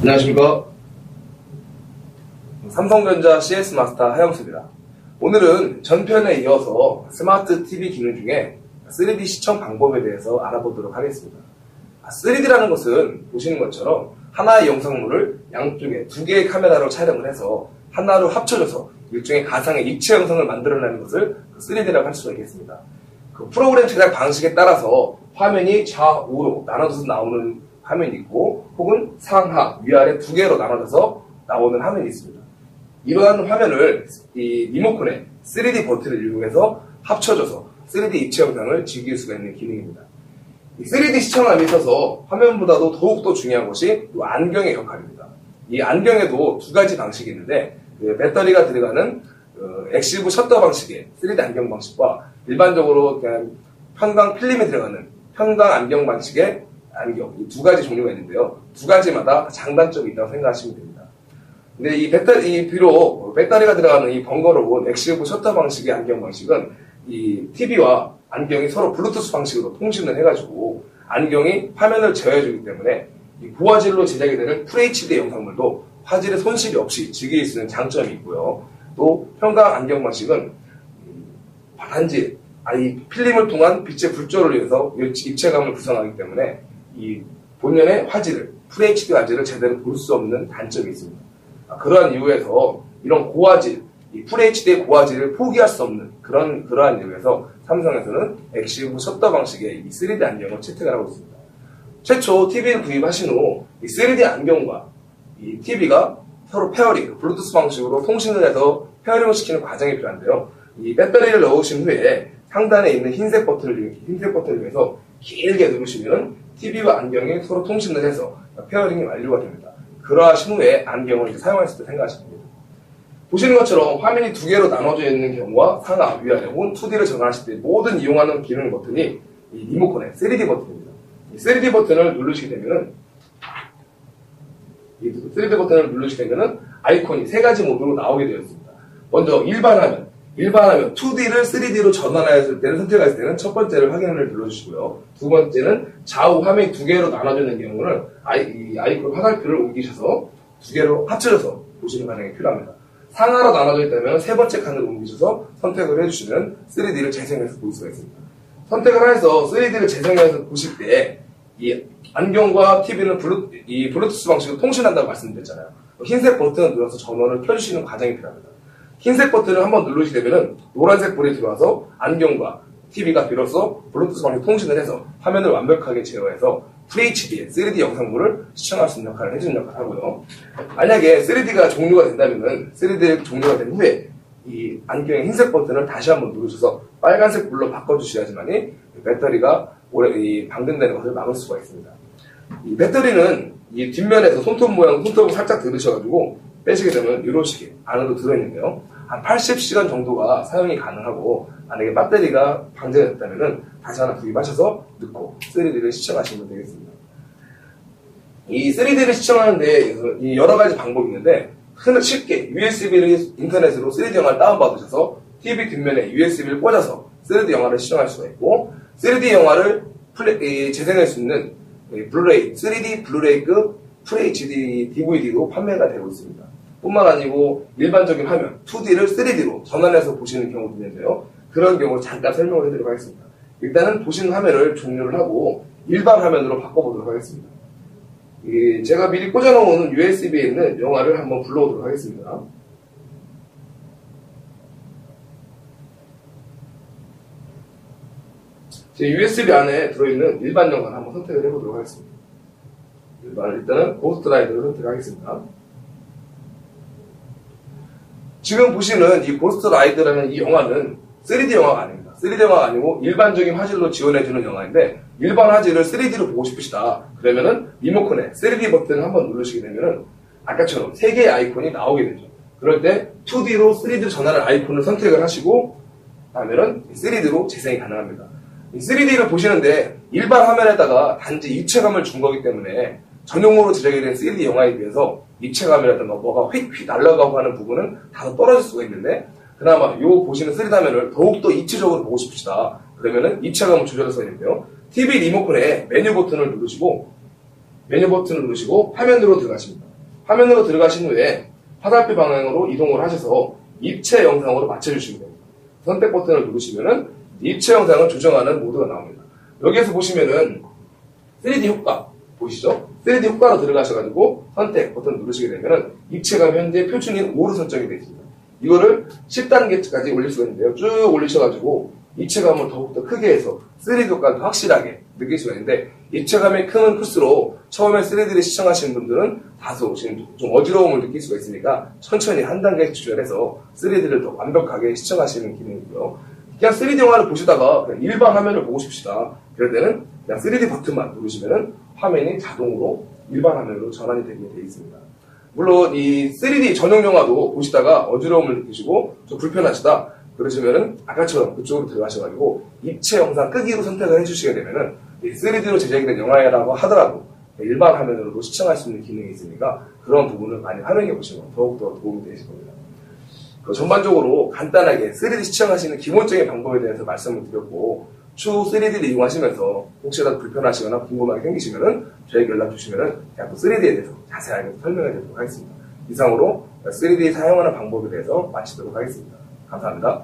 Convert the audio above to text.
안녕하십니까. 삼성전자 CS 마스터 하영수입니다. 오늘은 전편에 이어서 스마트 TV 기능 중에 3D 시청 방법에 대해서 알아보도록 하겠습니다. 3D라는 것은 보시는 것처럼 하나의 영상물을 양쪽에 두 개의 카메라로 촬영을 해서 하나로 합쳐져서 일종의 가상의 입체 영상을 만들어내는 것을 3D라고 할 수가 있겠습니다. 그 프로그램 제작 방식에 따라서 화면이 좌우로 나눠져서 나오는 화면이 있고 혹은 상하, 위아래 두 개로 나눠져서 나오는 화면이 있습니다. 이러한 화면을 이 리모컨의 3D 버튼을 이용해서 합쳐져서 3D 입체 영상을 즐길 수가 있는 기능입니다. 이 3D 시청함에 있어서 화면보다도 더욱더 중요한 것이 이 안경의 역할입니다. 이 안경에도 두 가지 방식이 있는데 그 배터리가 들어가는 어, 엑시브 셔터 방식의 3D 안경 방식과 일반적으로 그냥 편광 필름이 들어가는 편광 안경 방식의 안경 이두 가지 종류가 있는데요. 두 가지마다 장단점이 있다고 생각하시면 됩니다. 근데 이 배터리, 이 비록 배터리가 들어가는 이 번거로운 엑시브 셔터 방식의 안경 방식은 이 TV와 안경이 서로 블루투스 방식으로 통신을 해가지고 안경이 화면을 제어해주기 때문에 이 고화질로 제작이 되는 FHD 영상물도 화질의 손실이 없이 즐길 수 있는 장점이 있고요. 또 평강 안경 방식은 단지 이 필름을 통한 빛의 불조를 위해서 입체감을 구성하기 때문에 이 본연의 화질을 FHD 화질을 제대로 볼 수 없는 단점이 있습니다. 그러한 이유에서 이런 고화질, 이 FHD의 고화질을 포기할 수 없는 그런 그러한 이유에서 삼성에서는 엑시브 셔터 방식의 이 3D 안경을 채택을 하고 있습니다. 최초 TV를 구입하신 후 이 3D 안경과 이 TV가 서로 페어링, 블루투스 방식으로 통신을 해서 페어링을 시키는 과정이 필요한데요. 이 배터리를 넣으신 후에 상단에 있는 흰색 버튼을 흰색 버튼을 위해서 길게 누르시면 TV와 안경이 서로 통신을 해서 페어링이 완료가 됩니다. 그러하신 후에 안경을 사용하실 때 생각하시면 됩니다. 보시는 것처럼 화면이 두 개로 나눠져 있는 경우와 상하, 위아래 혹은 2D를 전환하실 때 모든 이용하는 기능 버튼이 이 리모컨의 3D 버튼입니다. 이 3D 버튼을 누르시게 되면은 이 3D 버튼을 누르시게 되면은 아이콘이 세 가지 모드로 나오게 되어 있습니다. 먼저 일반 화면, 일반 화면 2D를 3D로 전환했을 때는 선택했을 때는 첫 번째를 확인을 눌러주시고요. 두 번째는 좌우 화면이 두 개로 나눠져 있는 경우는 아이, 이 아이콘 화살표를 옮기셔서 두 개로 합쳐져서 보시는 과정이 필요합니다. 상하로 나눠져 있다면 세 번째 칸을 옮기셔서 선택을 해주시면 3D를 재생해서 볼 수가 있습니다. 선택을 해서 3D를 재생해서 보실 때 이 안경과 TV는 블루, 이 블루투스 방식으로 통신한다고 말씀드렸잖아요. 흰색 버튼을 눌러서 전원을 켜주시는 과정이 필요합니다. 흰색 버튼을 한번 누르시게 되면 노란색 불이 들어와서 안경과 TV가 비로소 블루투스 방식 통신을 해서 화면을 완벽하게 제어해서 FHD의 3D 영상물을 시청할 수 있는 역할을 해주는 역할을 하고요. 만약에 3D가 종료가 된다면 3D 종료가 된 후에 이 안경의 흰색 버튼을 다시 한번 누르셔서 빨간색 불로 바꿔주셔야지만이 배터리가 오래 이 방전되는 것을 막을 수가 있습니다. 이 배터리는 이 뒷면에서 손톱 모양 손톱을 살짝 들으셔가지고 빼시게 되면 이런 식의 안으로 들어있는데요. 한 80시간 정도가 사용이 가능하고 만약에 배터리가 방전됐다면 다시 하나 구입하셔서 넣고 3D를 시청하시면 되겠습니다. 이 3D를 시청하는데 여러 가지 방법이 있는데 흔히 쉽게 USB를 인터넷으로 3D 영화를 다운받으셔서 TV 뒷면에 USB를 꽂아서 3D 영화를 시청할 수가 있고 3D 영화를 플레이, 재생할 수 있는 블루레이, 3D 블루레이급 FHD DVD도 판매가 되고 있습니다. 뿐만 아니고 일반적인 화면 2D를 3D로 전환해서 보시는 경우도 있는데요. 그런 경우 잠깐 설명을 해드리도록 하겠습니다. 일단은 보시는 화면을 종료를 하고 일반 화면으로 바꿔보도록 하겠습니다. 제가 미리 꽂아놓은 USB에 있는 영화를 한번 불러오도록 하겠습니다. 제 USB 안에 들어있는 일반 영화를 한번 선택을 해보도록 하겠습니다. 일단은 고스트 라이드를 선택하겠습니다. 지금 보시는 이 고스트 라이드라는 이 영화는 3D 영화가 아닙니다. 3D 영화가 아니고 일반적인 화질로 지원해주는 영화인데 일반 화질을 3D로 보고 싶으시다. 그러면은 리모컨에 3D 버튼을 한번 누르시게 되면은 아까처럼 세 개의 아이콘이 나오게 되죠. 그럴 때 2D로 3D로 전환할 아이콘을 선택을 하시고 하면은 3D로 재생이 가능합니다. 3D를 보시는데 일반 화면에다가 단지 입체감을 준 거기 때문에 전용으로 제작이 된 3D 영화에 비해서 입체감이라든가 뭐가 휙휙 날아가고 하는 부분은 다소 떨어질 수가 있는데 그나마 요 보시는 3D 화면을 더욱더 입체적으로 보고 싶으시다. 그러면은 입체감을 조절해서 있는데요. TV 리모컨에 메뉴 버튼을 누르시고 메뉴 버튼을 누르시고 화면으로 들어가십니다. 화면으로 들어가신 후에 화살표 방향으로 이동을 하셔서 입체 영상으로 맞춰주시면 됩니다. 선택 버튼을 누르시면은 입체 영상을 조정하는 모드가 나옵니다. 여기에서 보시면은 3D 효과 보이시죠? 3D 효과로 들어가셔가지고 선택 버튼 누르시게 되면은 입체감 현재 표준인 5로 설정이 되어 있습니다. 이거를 10단계까지 올릴 수가 있는데요. 쭉 올리셔가지고 입체감을 더욱더 크게 해서 3D 효과도 확실하게 느낄 수가 있는데 입체감이 크면 클수록 처음에 3D를 시청하시는 분들은 다소 지금 좀 어지러움을 느낄 수가 있으니까 천천히 한 단계 조절해서 3D를 더 완벽하게 시청하시는 기능이고요. 그냥 3D 영화를 보시다가 그냥 일반 화면을 보고 싶시다. 그럴 때는 그냥 3D 버튼만 누르시면은 화면이 자동으로 일반 화면으로 전환이 되게 되어 있습니다. 물론 이 3D 전용 영화도 보시다가 어지러움을 느끼시고 좀 불편하시다. 그러시면은 아까처럼 그쪽으로 들어가셔가지고 입체 영상 끄기로 선택을 해주시게 되면은 3D로 제작이 된 영화라고 하더라도 일반 화면으로도 시청할 수 있는 기능이 있으니까 그런 부분을 많이 활용해 보시면 더욱더 도움이 되실 겁니다. 그 전반적으로 간단하게 3D 시청하시는 기본적인 방법에 대해서 말씀을 드렸고 추후 3D를 이용하시면서 혹시라도 불편하시거나 궁금하게 생기시면은 저에게 연락 주시면은 제가 또 3D에 대해서 자세하게 설명해 드리도록 하겠습니다. 이상으로 3D 사용하는 방법에 대해서 마치도록 하겠습니다. 감사합니다.